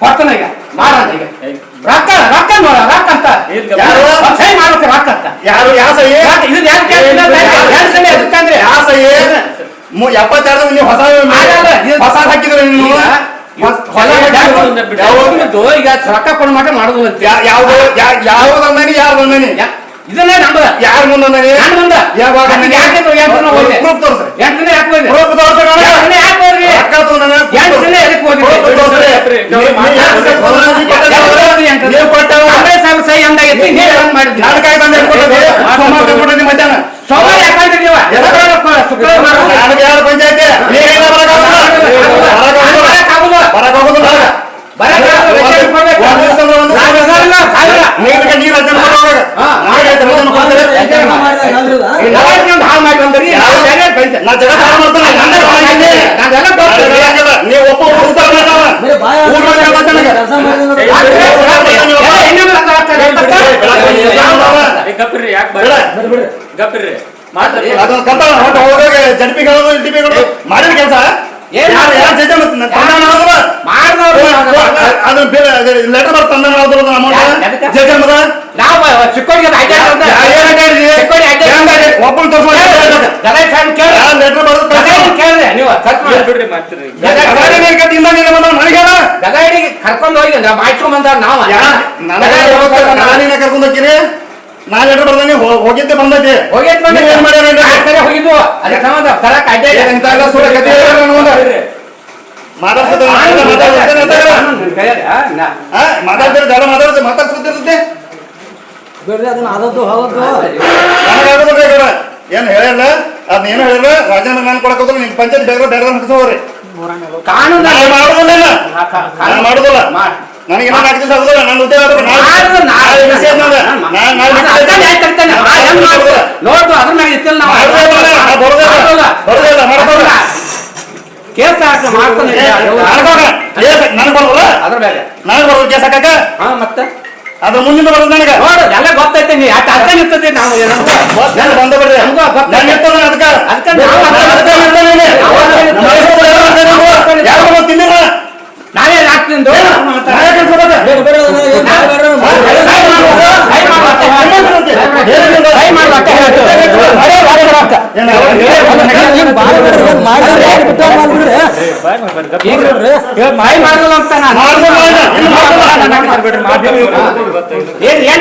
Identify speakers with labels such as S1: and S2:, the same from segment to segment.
S1: ಕೊಡ್ತಾನ ಈಗ? ಮಾಡಂತ ಈಗ? ರೊಕ್ಕ ರೊಕ್ಕ ನೋಡ ರೊಕ್ಕ ಅಂತ.
S2: ಯಾರು?
S1: ಸಹಿ ಮಾಡ್ಬೇಕು ರೊಕ್ಕ ಅಂತ?
S2: ಯಾರು ಯಾವ ಸಹಿ
S1: ಇದನ್ನ? ಯಾರು ಸಹಿ ಅದಕ್ಕಂದ್ರೆ
S2: ಯಾವ ಸಹಿ ಎಪ್ಪತ್ತೆರಡು ನೀವು ಹೊಸ ಹೊಸ ಹಾಕಿದ್ರೆ ನೀವು.
S1: ಈಗ ಯಾವ ರೊಕ್ಕ ಕೊಡ ಮಟ್ಟ ಮಾಡುದು ಅಂತ.
S2: ಯಾ- ಯಾವ್ದು? ಯಾ- ಯಾವ್ದು ಅಂದನಿ ಯಾರು ಅಂದನಿ
S1: ಯಾ- ಇದನ್ನೇ ನಂಬದ.
S2: ಯಾರು ಮುಂದೆ
S1: ಯಾರ ಮುಂದ?
S2: ಯಾವಾಗ
S1: ಯಾಕೆ
S2: ತೋರಿಸ್ರಿ.
S1: ಎಂಟು ದಿನ ಯಾಕೆ ಹೋಗಿದೆ
S2: ಪ್ರೂಫ್ ತೋರಿಸ್ರಿ.
S1: ಯಾಕೆ ಹೋದ್ರಿ?
S2: ರೊಕ್ಕ ತಗೊಂಡನ?
S1: ಎಂಟು ದಿನ ಎದಕ್ಕೆ? ಯಾಕೆ?
S2: ಬೇಡ.
S3: ಗಪ್ರಿ ಮಾತಾಡಿ
S2: ಅದೊಂದು ಕಂತಾಳ ಹೊಟ್ಟು ಹೋಗೋವಾಗ ಜಡ್ಪಿಗಳು ಟಿಪಿಗಳು ಮಾಡಿದ ಕೆಲಸ?
S1: ಏನ್
S2: ಯಾರು ಯಾರು ಜಡ್ಜ್ ಮತ್ತೆ ತಂದಾನ ಆದ್ರ
S1: ಮಾಡ್ದವ್ರು
S2: ಅದನ್ನ ಲೆಟರ್ ಬರ್ತ ತಂದಾನ ಅಮೌಂಟ್ ಮದ
S1: ನಾವು ಚಿಕ್ಕೋಡಿಗೆ
S2: ಲೆಟರ್ ಬರೋದು
S1: ಗಲಾಟೆ ಕೇಳ್ರಿ. ನೀವು ಖರ್ಚು ಮಾಡಿ.
S3: ಬಿಡ್ರಿ ಮಾಡ್ತೀರಿ
S2: ನನಗೆ
S1: ಗಲಾಟೆಗೆ ಕರ್ಕೊಂಡು ಹೋಗಿ ನಾವು ಮಾಡ್ಕೊಂಡ್ ಬಂದವ್ರು ನಾವು.
S2: ನಾನಿನ ಕರ್ಕೊಂಡು ಹೋಗ್ತೀನಿ. ನಾ ಲೆಟರ್ ಬರ್ದಾನೆ ಹೋಗಿದ್ದೆ ಬಂದೈತಿ
S1: ಹೋಗಿದ್ ಬಂದೆ.
S2: ಏನ್ ಮಾಡ್ಯಾರ
S1: ಆ ಸರಿ ಹೋಗಿದ್ವು? ಅದಕ್ಕೆ ಸಂಬಂಧ.
S2: ಇಂಥ ಸುಳ್ಳು ಕಥೆ ಮಾತಾಡ್ಸೋದು
S1: ನಾ-
S4: ಅದನ್ನ ಆದದ್ದು ಹೌದು
S2: ನನಗೆ ಏನ್ ಹೇಳಿಲ್ಲ? ಅದನ್ನ ಏನು ಹೇಳಿಲ್ಲ ರಾಜೀನಾಮೆ ನಾನು ಕೊಡಕ್ ನಿಮ್ ಪಂಚಾಯತ್ ಬೇಗ ಬೇರೆ ಹಾಕಿಸೋರಿ
S1: ಕಾನೂನು
S2: ನಾನು ಮಾಡುದಿಲ್ಲ ನಾನು ಮಾಡುದಿಲ್ಲ.
S1: ಮಾಡ್-
S2: ನನಗೆ ನಾನು ಹಾಕಿದ್ರೆ ಆಗುದಿಲ್ಲ ನನ್ನ ಉದ್ಯೋಗ ಆದ್ರೆ ನಾಳೆ-
S1: ಮಾಡಿದ್ರು ನಾ-
S2: ನಾಳೆ ವಿಷಯ ನಾನು ನಾಳೆ
S1: ಅದು
S2: ಬಿಟ್ಟು
S1: ಅರ್ಧನೇ ಆಯ್ತು ಅಂತಾನೆ. ಆ, ಹೆಂಗ್ ಮಾಡ್ದು? ನೋಡ್ದು ಅದ್ರ ಮ್ಯಾಗ ಇತ್ತಿಲ್ಲ ನಾವು.
S2: ಬರುದಿಲ್ಲ.
S1: ಮಾಡೋಲ್ಲ.
S2: ಮಾಡೋದಿಲ್ಲ.
S1: ಕೇಸ್ ಹಾಕಿ ಮಾಡ್ತಾನೆ
S2: ನನಗೆ ಬರೋಲ್ಲ
S1: ಅದ್ರ ಮೇಲೆ
S2: ನನಗೆ ಬರೋದು ಕೇಸ್ ಹಾಕಕ್ಕ.
S1: ಹಾ ಮತ್ತೆ?
S2: ಅದ್ರ ಮುಂದಿನ ಬರೋದು ನನಗೆ.
S1: ನೋಡು ಎಲ್ಲ ಗೊತ್ತೈತೆ ನೀ ಯಾಕೆ ಅರ್ಥ ನಿಂತದೆ ನಾವು ಏನಂತ
S2: ನಾನು ಬಂದ ಬಿಡ್ರಿ
S1: ಗೊತ್ತೈತೆ.
S2: ನಾನು ಇರ್ತದ ಅದಕ್ಕೆ
S1: ಅದಕ್ಕೆ ನಾವು
S2: ನಾನು ಇಲ್ಲಿ. ಯಾರು ತಿನ್ನಿಲ್ಲ
S1: ನಾವೇ ಹಾಕ್ತೀನಿ
S2: ಬರ್ತದೆ. ಏನು?
S1: ನಾನು. ಏನ್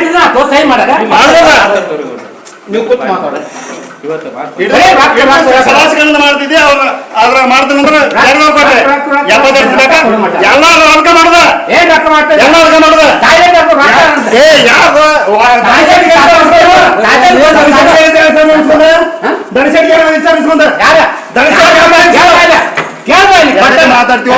S1: ಮಾಡದ
S2: ಮಾಡ್ಬೋದ?
S1: ನೀವು ಕೂತ್ ಮಾತಾಡ.
S2: ಸದಾಸಿಗಳಿಂದ ಮಾಡ್ತಿದ್ದೆ ಅವ್ರ ಅದ್ರ ಎರಡು ಎಲ್ಲ ಅದಕ್ಕೆ ಮಾಡ್ದ
S1: ಏನ್ ರೊಕ್ಕ ಮಾಡ್ತಾರೆ
S2: ಎಲ್ಲ ಮಾಡ್ದ. ಏ ಯಾರು ದನಸೆಟ್ಗೆ ವಿಚಾರಿಸ್ಕೊಂಡ
S1: ಯಾರ?
S2: ದರ್ಶನ್
S1: ಕೇಳ್ಬಾ ಇಲ್ಲಿ. ಕೇಳ್ಬಾ ಇಲ್ಲಿ.
S2: ಮತ್ತೆ ಮಾತಾಡ್ತೀವೋ